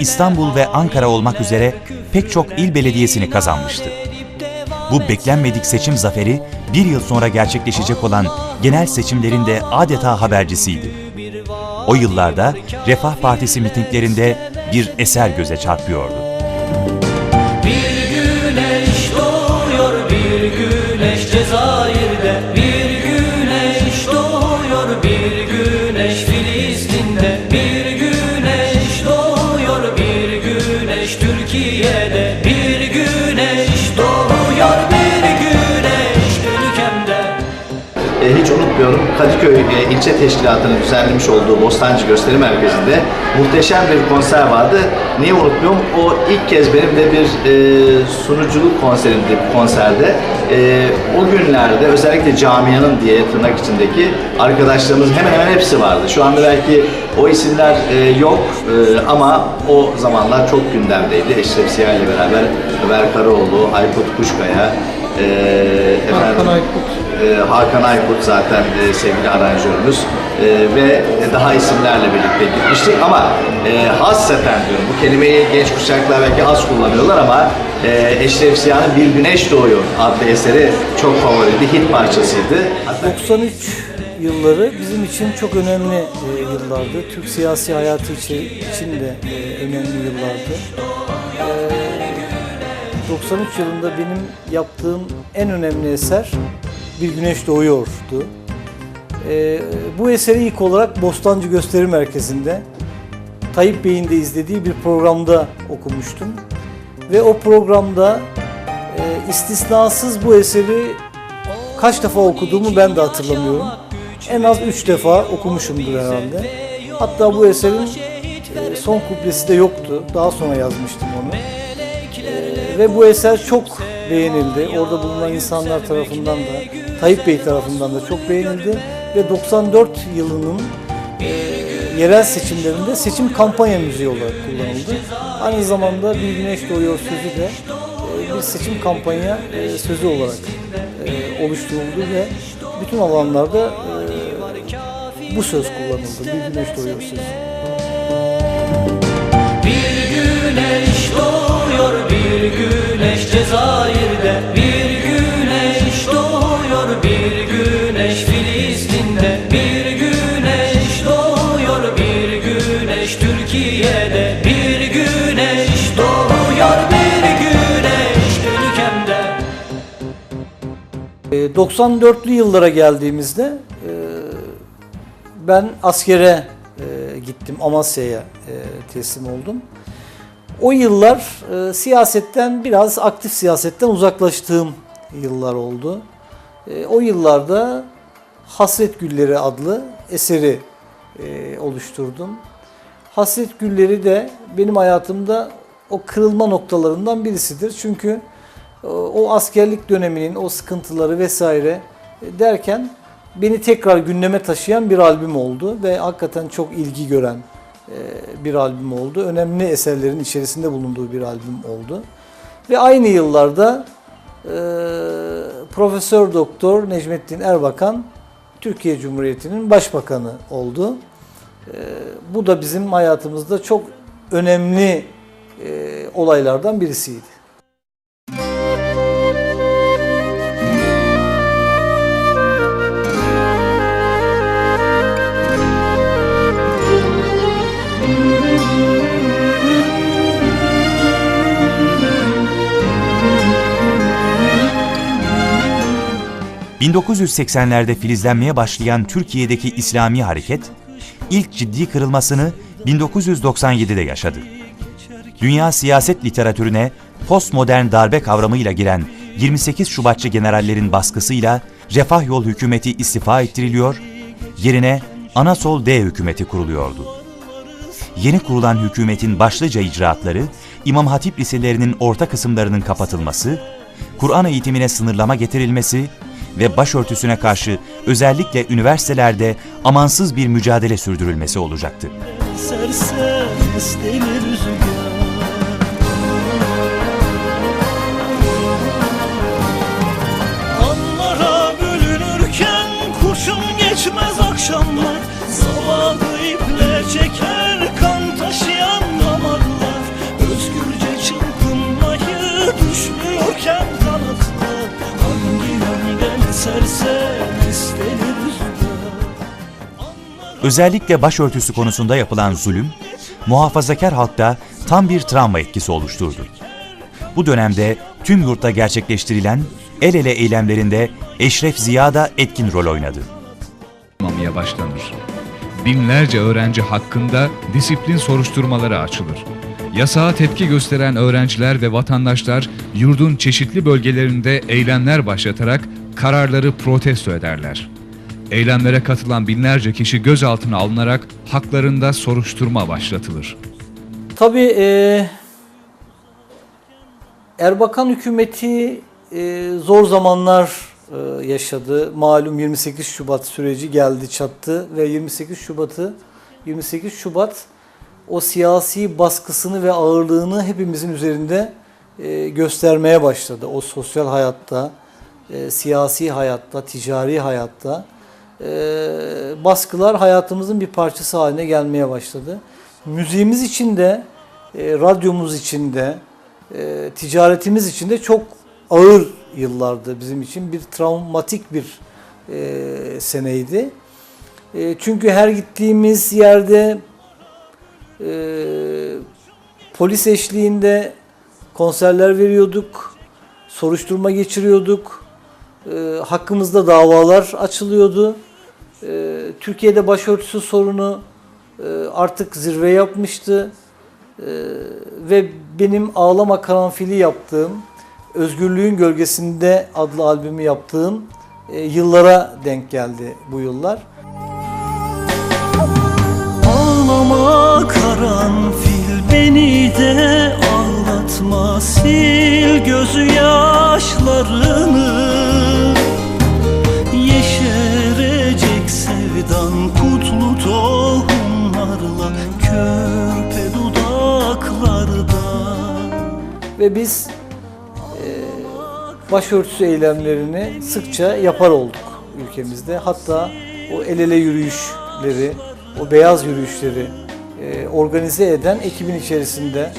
İstanbul ve Ankara olmak üzere pek çok il belediyesini kazanmıştı. Bu beklenmedik seçim zaferi bir yıl sonra gerçekleşecek olan genel seçimlerin de adeta habercisiydi. O yıllarda Refah Partisi mitinglerinde bir eser göze çarpıyordu. Kadıköy e, ilçe teşkilatının düzenlemiş olduğu Bostancı Gösteri Merkezi'nde muhteşem bir konser vardı. Niye unutmuyorum? O ilk kez benim de bir e, sunuculuk konserimdi bu konserde. E, o günlerde özellikle camianın diye tırnak içindeki arkadaşlarımız hemen hemen hepsi vardı. Şu anda belki o isimler e, yok e, ama o zamanlar çok gündemdeydi. Eşref Siyah ile beraber Ömer Karaoğlu, Aykut Kuşkaya, e, efendim, e, Hakan Aykut zaten e, sevgili aranjörümüz e, ve daha isimlerle birlikte gitmiştik ama e, hasreten diyorum bu kelimeyi genç kuşaklar belki az kullanıyorlar ama e, Eşref Siyah'ın Bir Güneş Doğuyor adlı eseri çok favoriydi, hit parçasıydı. Hatta 93 yılları bizim için çok önemli e, yıllardı. Türk siyasi hayatı içi- için de e, önemli yıllardı. E, 93 yılında benim yaptığım en önemli eser Bir Güneş Doğuyor'du. E, bu eseri ilk olarak Bostancı Gösteri Merkezi'nde Tayyip Bey'in de izlediği bir programda okumuştum. Ve o programda e, istisnasız bu eseri kaç defa okuduğumu ben de hatırlamıyorum. En az üç defa okumuşumdur herhalde. Hatta bu eserin e, son kuplesi de yoktu. Daha sonra yazmıştım onu. E, ve bu eser çok beğenildi. Orada bulunan insanlar tarafından da, Tayyip Bey tarafından da çok beğenildi. Ve 94 yılının e, yerel seçimlerinde seçim kampanya müziği olarak kullanıldı. Aynı zamanda Bir Güneş Doğuyor sözü de e, bir seçim kampanya e, sözü olarak e, oluşturuldu ve bütün alanlarda e, bu söz kullanıldı. Bir Güneş Doğuyor sözü. Bir güneş doğuyor bir güneş Cezayir'de Bir güneş doğuyor bir güneş Filistin'de Bir güneş doğuyor bir güneş Türkiye'de Bir güneş doğuyor bir güneş ülkemde E, 94'lü yıllara geldiğimizde e, ben askere e, gittim, Amasya'ya e, teslim oldum. O yıllar e, siyasetten biraz aktif siyasetten uzaklaştığım yıllar oldu. E, o yıllarda Hasret Gülleri adlı eseri e, oluşturdum. Hasret Gülleri de benim hayatımda o kırılma noktalarından birisidir. Çünkü e, o askerlik döneminin o sıkıntıları vesaire e, derken beni tekrar gündeme taşıyan bir albüm oldu ve hakikaten çok ilgi gören bir albüm oldu. Önemli eserlerin içerisinde bulunduğu bir albüm oldu. Ve aynı yıllarda e, Profesör Doktor Necmettin Erbakan Türkiye Cumhuriyeti'nin başbakanı oldu. E, bu da bizim hayatımızda çok önemli e, olaylardan birisiydi. ...1980'lerde filizlenmeye başlayan Türkiye'deki İslami hareket... ...ilk ciddi kırılmasını 1997'de yaşadı. Dünya siyaset literatürüne postmodern darbe kavramıyla giren 28 Şubatçı generallerin baskısıyla Refah Yol hükümeti istifa ettiriliyor, yerine Anasol D hükümeti kuruluyordu. Yeni kurulan hükümetin başlıca icraatları, İmam Hatip liselerinin orta kısımlarının kapatılması, Kur'an eğitimine sınırlama getirilmesi ve başörtüsüne karşı özellikle üniversitelerde amansız bir mücadele sürdürülmesi olacaktı. Anlara bölünürken kurşun geçmez akşamlar Sabahı Özellikle başörtüsü konusunda yapılan zulüm, muhafazakar halkta tam bir travma etkisi oluşturdu. Bu dönemde tüm yurtta gerçekleştirilen el ele eylemlerinde Eşref Ziya da etkin rol oynadı. yapılmamaya başlanır. Binlerce öğrenci hakkında disiplin soruşturmaları açılır. Yasağa tepki gösteren öğrenciler ve vatandaşlar yurdun çeşitli bölgelerinde eylemler başlatarak kararları protesto ederler. Eylemlere katılan binlerce kişi gözaltına alınarak haklarında soruşturma başlatılır. Tabii e, Erbakan hükümeti e, zor zamanlar e, yaşadı. Malum 28 Şubat süreci geldi çattı ve 28 Şubat'ı 28 Şubat o siyasi baskısını ve ağırlığını hepimizin üzerinde e, göstermeye başladı. O sosyal hayatta, e, siyasi hayatta, ticari hayatta e, baskılar hayatımızın bir parçası haline gelmeye başladı. Müziğimiz için de, e, radyomuz için de, e, ticaretimiz için de çok ağır yıllardı bizim için. Bir travmatik bir e, seneydi. E, çünkü her gittiğimiz yerde e, polis eşliğinde konserler veriyorduk, soruşturma geçiriyorduk, e, hakkımızda davalar açılıyordu. E, Türkiye'de başörtüsü sorunu e, artık zirve yapmıştı E, ve benim Ağlama Karanfili yaptığım, Özgürlüğün Gölgesinde adlı albümü yaptığım e, yıllara denk geldi bu yıllar. Ağlama karanfil beni de ağlatma Sil gözü yaşlarını Ve biz e, başörtüsü eylemlerini sıkça yapar olduk ülkemizde. Hatta o el ele yürüyüşleri, o beyaz yürüyüşleri e, organize eden ekibin içerisinde